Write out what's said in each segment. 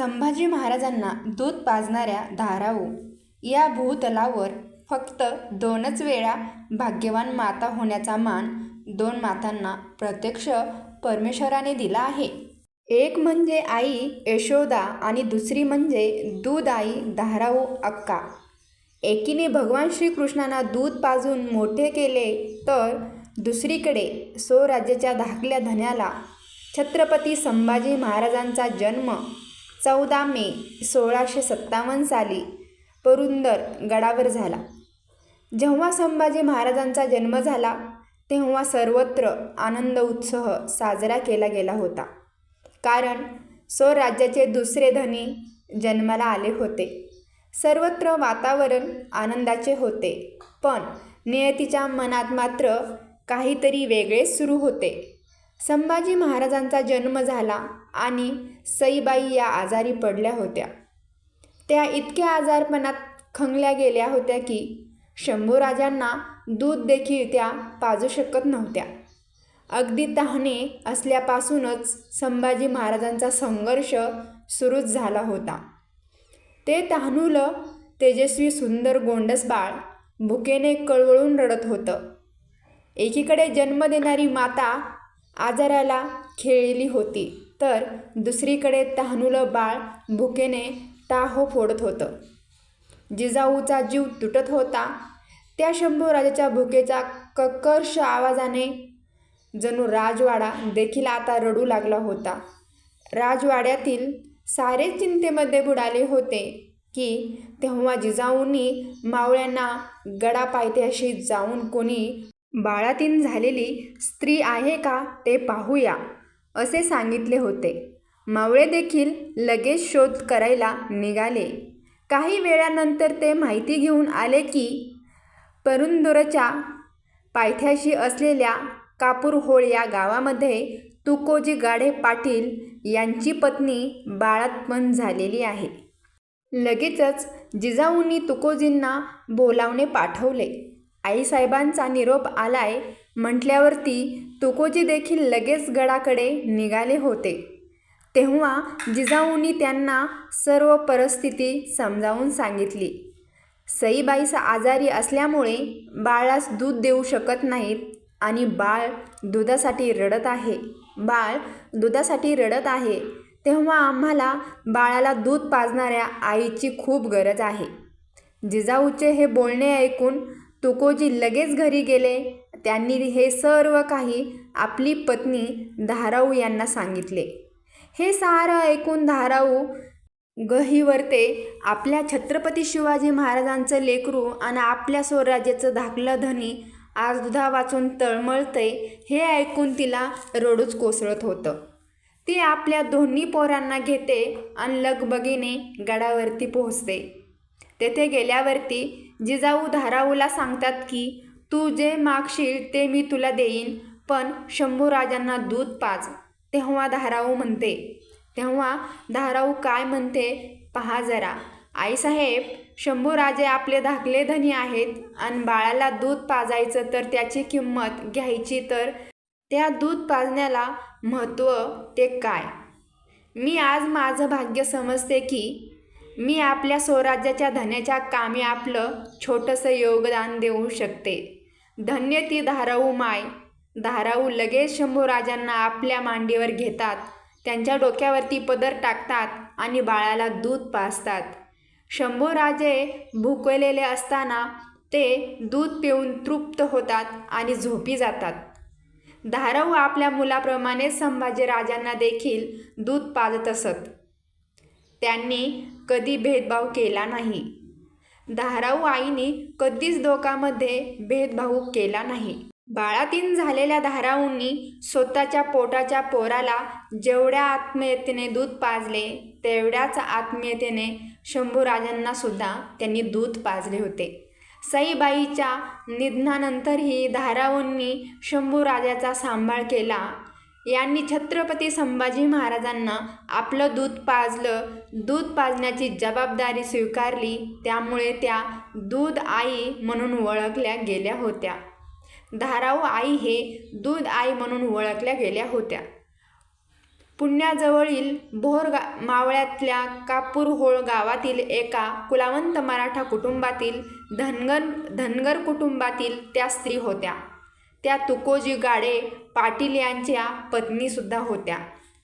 संभाजी महाराजांना दूध पाजणाऱ्या धाराऊ या भूतलावर फक्त दोनच वेळा भाग्यवान माता होण्याचा मान दोन मातांना प्रत्यक्ष परमेश्वराने दिला आहे. एक म्हणजे आई यशोदा आणि दुसरी म्हणजे दूध आई धाराऊ अक्का. एकीने भगवान श्रीकृष्णांना दूध पाजून मोठे केले तर दुसरीकडे स्वराज्याच्या धाकल्या धन्याला छत्रपती संभाजी महाराजांचा जन्म चौदा मे सोळाशे सत्तावन्न साली परुंदर गडावर झाला. जेव्हा संभाजी महाराजांचा जन्म झाला तेव्हा सर्वत्र आनंद उत्सव साजरा केला गेला होता. कारण स्वराज्याचे दुसरे धनी जन्माला आले होते. सर्वत्र वातावरण आनंदाचे होते पण नियतीच्या मनात मात्र काहीतरी वेगळे सुरू होते. संभाजी महाराजांचा जन्म झाला आणि सईबाई या आजारी पडल्या होत्या. त्या इतक्या आजारपणात खंगल्या गेल्या होत्या की शंभूराजांना दूध देखील त्या पाजू शकत नव्हत्या. अगदी तहाने असल्यापासूनच संभाजी महाराजांचा संघर्ष सुरूच झाला होता. ते तहानुलं तेजस्वी सुंदर गोंडस बाळ भुकेने कळवळून रडत होतं. एकीकडे जन्म देणारी माता आजाराला खेळली होती. तर दुसरीकडे तहानुलं बाळ भुकेने टाहो फोडत होतं. जिजाऊचा जीव तुटत होता. त्या शंभूराजाच्या भुकेच्या ककर्ष आवाजाने जणू राजवाडा देखील आता रडू लागला होता. राजवाड्यातील सारे चिंतेमध्ये बुडाले होते की तेव्हा जिजाऊंनी मावळ्यांना गडा पायथ्याशी जाऊन कोणी बाळातीन झालेली स्त्री आहे का ते पाहूया. असे सांगितले होते. मावळे देखील लगेच शोध करायला निघाले. काही वेळानंतर ते माहिती घेऊन आले की परुंदूरच्या पायथ्याशी असलेल्या कापूरहोळ या गावामध्ये तुकोजी गाढे पाटील यांची पत्नी बाळातपण झालेली आहे. लगेचच जिजाऊंनी तुकोजींना बोलावणे पाठवले. आईसाहेबांचा निरोप आलाय म्हटल्यावरती तुकोजी देखील लगेच गडाकडे निघाले होते. तेव्हा जिजाऊंनी त्यांना सर्व परिस्थिती समजावून सांगितली. सईबाईस आजारी असल्यामुळे बाळास दूध देऊ शकत नाहीत आणि बाळ दुधासाठी रडत आहे. बाळ दुधासाठी रडत आहे तेव्हा आम्हाला बाळाला दूध पाजणाऱ्या आईची खूप गरज आहे. जिजाऊचे हे बोलणे ऐकून तुकोजी लगेच घरी गेले त्यांनी हे सर्व काही आपली पत्नी धाराऊ यांना सांगितले. हे सारं ऐकून धाराऊ गहिवरते आपल्या छत्रपती शिवाजी महाराजांचं लेकरू आणि आपल्या स्वराज्याचं धाकलं धनी आज दुधा वाचून तळमळते हे ऐकून तिला रडूच कोसळत होतं. ती आपल्या दोन्ही पोरांना घेते आणि लगबगीने गडावरती पोहोचते. तेथे गेल्यावरती जिजाऊ धाराऊला सांगतात की तू जे मागशील ते मी तुला देईन पण शंभूराजांना दूध पाज. तेव्हा धाराऊ म्हणते. तेव्हा धाराऊ काय म्हणते? पहा जरा. आईसाहेब शंभूराजे आपले धाकले धनी आहेत आणि बाळाला दूध पाजायचं तर त्याची किंमत घ्यायची तर त्या दूध पाजण्याला महत्त्व ते काय? मी आज माझं भाग्य समजते की मी आपल्या स्वराज्याच्या धन्याच्या कामी आपलं छोटंसं योगदान देऊ शकते. धन्य ती धाराऊ माय. धाराऊ लगेच शंभूराजांना आपल्या मांडीवर घेतात. त्यांच्या डोक्यावरती पदर टाकतात आणि बाळाला दूध पाजतात. शंभूराजे भुकलेले असताना ते दूध पिऊन तृप्त होतात आणि झोपी जातात. धाराऊ आपल्या मुलाप्रमाणे संभाजीराजांना देखील दूध पाजत असत. त्यांनी कधी भेदभाव केला नाही. धाराऊ आईने कधीच दोघांमध्ये भेदभाव केला नाही. बाळातीन झालेल्या धाराऊंनी स्वतःच्या पोटाच्या पोराला जेवढ्या आत्मीयतेने दूध पाजले तेवढ्याच आत्मीयतेने शंभूराजांना सुद्धा त्यांनी दूध पाजले होते. सईबाईच्या निधनानंतरही धाराऊंनी शंभूराजाचा सांभाळ केला यांनी छत्रपती संभाजी महाराजांना आपलं दूध पाजलं. दूध पाजण्याची जबाबदारी स्वीकारली. त्यामुळे त्या दूध आई म्हणून ओळखल्या गेल्या होत्या. धाराऊ आई हे दूध आई म्हणून ओळखल्या गेल्या होत्या. पुण्याजवळील भोर गा मावळ्यातल्या कापूरहोळ गावातील एका कुलावंत मराठा कुटुंबातील धनगर धनगर कुटुंबातील त्या स्त्री होत्या. त्या तुकोजी गाडे पाटील यांच्या पत्नीसुद्धा होत्या.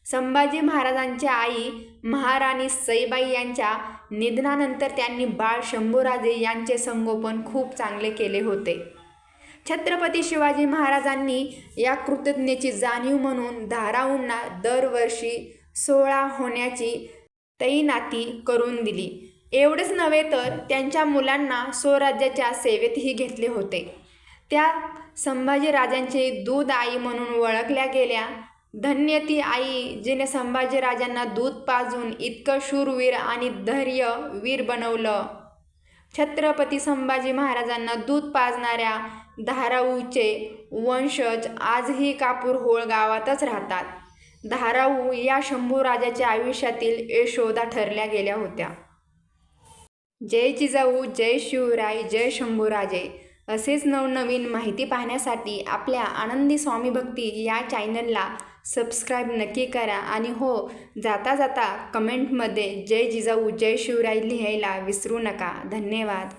संभाजी महाराजांच्या आई महाराणी सईबाई यांच्या निधनानंतर त्यांनी बाळ शंभूराजे यांचे संगोपन खूप चांगले केले होते. छत्रपती शिवाजी महाराजांनी या कृतज्ञतेची जाणीव म्हणून धाराऊंना दरवर्षी सोहळा होण्याची तैनाती करून दिली. एवढेच नव्हे तर त्यांच्या मुलांना स्वराज्याच्या सेवेतही घेतले होते. त्या संभाजीराजांची दूध आई म्हणून ओळखल्या गेल्या. धन्य ती आई जिने संभाजीराजांना दूध पाजून इतकं शूरवीर आणि धैर्य वीर बनवलं. छत्रपती संभाजी महाराजांना दूध पाजणाऱ्या धाराऊचे वंशज आजही कापूरहोळ गावातच राहतात. धाराऊ या शंभू राजाच्या आयुष्यातील यशोदा ठरल्या गेल्या होत्या. जय जिजाऊ जय शिवराय जय शंभूराजे. असेच नवनवीन माहिती पाहण्यासाठी आपल्या आनंदी स्वामी भक्ती या चॅनलला सबस्क्राईब नक्की करा. आणि हो जाता जाता कमेंटमध्ये जय जिजाऊ जय शिवराय लिहायला विसरू नका. धन्यवाद.